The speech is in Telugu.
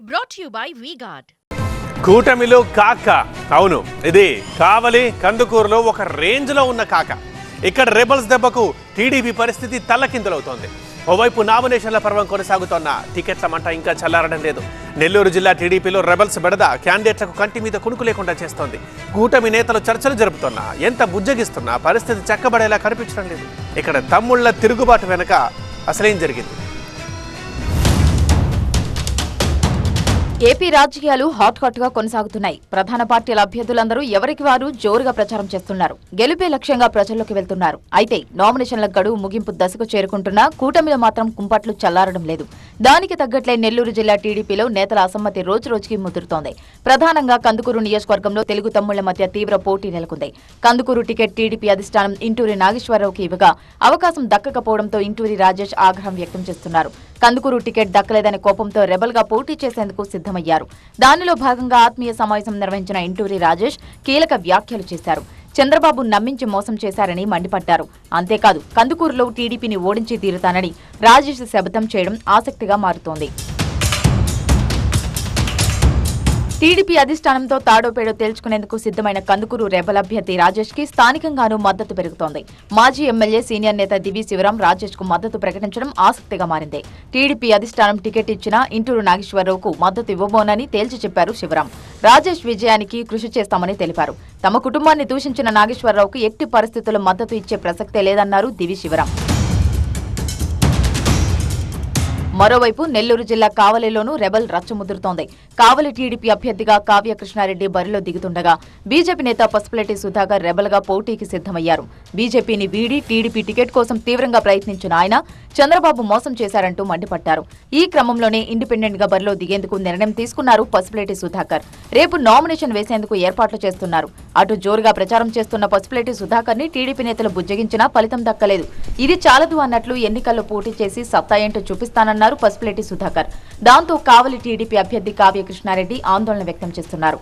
బ్రాట్ యు బై వీగార్డ్ కూటమిలో కాక అవును ఇది కావలి కందుకూరులో ఒక రేంజ్లో ఉన్న కాక. ఇక్కడ రెబల్స్ దెబ్బకు టీడీపీ పరిస్థితి తల్లకిందులవుతోంది. ఓవైపు నామినేషన్ల పర్వం కొనసాగుతోన్న టికెట్ల మంట ఇంకా చల్లారడం లేదు. నెల్లూరు జిల్లా టీడీపీలో రెబల్స్ బెడద క్యాండిడేట్లకు కంటి మీద కునుకు లేకుండా చేస్తోంది. కూటమి నేతలు చర్చలు జరుపుతున్నా ఎంత బుజ్జగిస్తున్నా పరిస్థితి చక్కబడేలా కనిపించడం లేదు. ఇక్కడ తమ్ముళ్ళ తిరుగుబాటు వెనుక అసలేం జరిగింది? ఏపీ రాజకీయాలు హాట్ హాట్గా కొనసాగుతున్నాయి. ప్రధాన పార్టీల అభ్యర్థులందరూ ఎవరికి వారు జోరుగా ప్రచారం చేస్తున్నారు. గెలుపే లక్ష్యంగా ప్రజల్లోకి వెళ్తున్నారు. అయితే నామినేషన్ల గడువు ముగింపు దశకు చేరుకుంటున్నా కూటమిలో మాత్రం కుంపట్లు చల్లారడం లేదు. దానికి తగ్గట్లే నెల్లూరు జిల్లా టీడీపీలో నేతల అసమ్మతి రోజు రోజుకి ముదురుతోంది. ప్రధానంగా కందుకూరు నియోజకవర్గంలో తెలుగు తమ్ముళ్ళ మధ్య తీవ్ర పోటీ నెలకొంది. కందుకూరు టికెట్ టీడీపీ అధిష్టానం ఇంటూరి నాగేశ్వరరావుకి ఇవ్వగా అవకాశం దక్కకపోవడంతో ఇంటూరి రాజేష్ ఆగ్రహం వ్యక్తం చేస్తున్నారు. కందుకూరు టికెట్ దక్కలేదనే కోపంతో రెబల్గా పోటీ చేసేందుకు సిద్ధమయ్యారు. దానిలో భాగంగా ఆత్మీయ సమావేశం నిర్వహించిన ఇంటూరి రాజేష్ కీలక వ్యాఖ్యలు చేశారు. చంద్రబాబు నమ్మించి మోసం చేశారని మండిపడ్డారు. అంతేకాదు కందుకూరులో టీడీపీని ఓడించి తీరుతానని రాజేష్ శబదం చేయడం ఆసక్తిగా మారుతోంది. టీడీపీ అధిష్టానంతో తాడోపేడో తేల్చుకునేందుకు సిద్ధమైన కందుకూరు రెబల్ అభ్యర్థి రాజేష్కి స్థానికంగానూ మద్దతు పెరుగుతోంది. మాజీ ఎమ్మెల్యే సీనియర్ నేత దివి శివరాం రాజేష్కు మద్దతు ప్రకటించడం ఆసక్తిగా మారింది. టీడీపీ అధిష్టానం టికెట్ ఇచ్చిన ఇంటూరు నాగేశ్వరరావుకు మద్దతు ఇవ్వబోనని తేల్చి చెప్పారు శివరాం. రాజేష్ విజయానికి కృషి చేస్తామని తెలిపారు. తమ కుటుంబాన్ని దూషించిన నాగేశ్వరరావుకు ఎట్టి పరిస్థితుల్లో మద్దతు ఇచ్చే ప్రసక్తే లేదన్నారు దివి శివరాం. మరోవైపు నెల్లూరు జిల్లా కావలిలోనూ రెబల్ రచ్చముదురుతోంది కావలి టీడీపీ అభ్యర్థిగా కావ్య కృష్ణారెడ్డి బరిలో దిగుతుండగా బీజేపీ నేత పసుపులెట్టి సుధాకర్ రెబల్గా పోటీకి సిద్ధమయ్యారు. బీజేపీని వీడి టీడీపీ టికెట్ కోసం తీవ్రంగా ప్రయత్నించిన ఆయన చంద్రబాబు మోసం చేశారంటూ మండిపడ్డారు. ఈ క్రమంలోనే ఇండిపెండెంట్గా బరిలో దిగేందుకు నిర్ణయం తీసుకున్నారు పసుపులెట్టి సుధాకర్. రేపు నామినేషన్ వేసేందుకు ఏర్పాట్లు చేస్తున్నారు. అటు జోరుగా ప్రచారం చేస్తున్న పసుపులేటి సుధాకర్ని టీడీపీ నేతలు బుజ్జగించినా ఫలితం దక్కలేదు. ఇది చాలదు అన్నట్లు ఎన్నికల్లో పోటీ చేసి సత్తా ఏంటో చూపిస్తానన్నారు పసుపులేటి సుధాకర్. దాంతో కావలి టీడీపీ అభ్యర్థి కావ్య కృష్ణారెడ్డి ఆందోళన వ్యక్తం చేస్తున్నారు.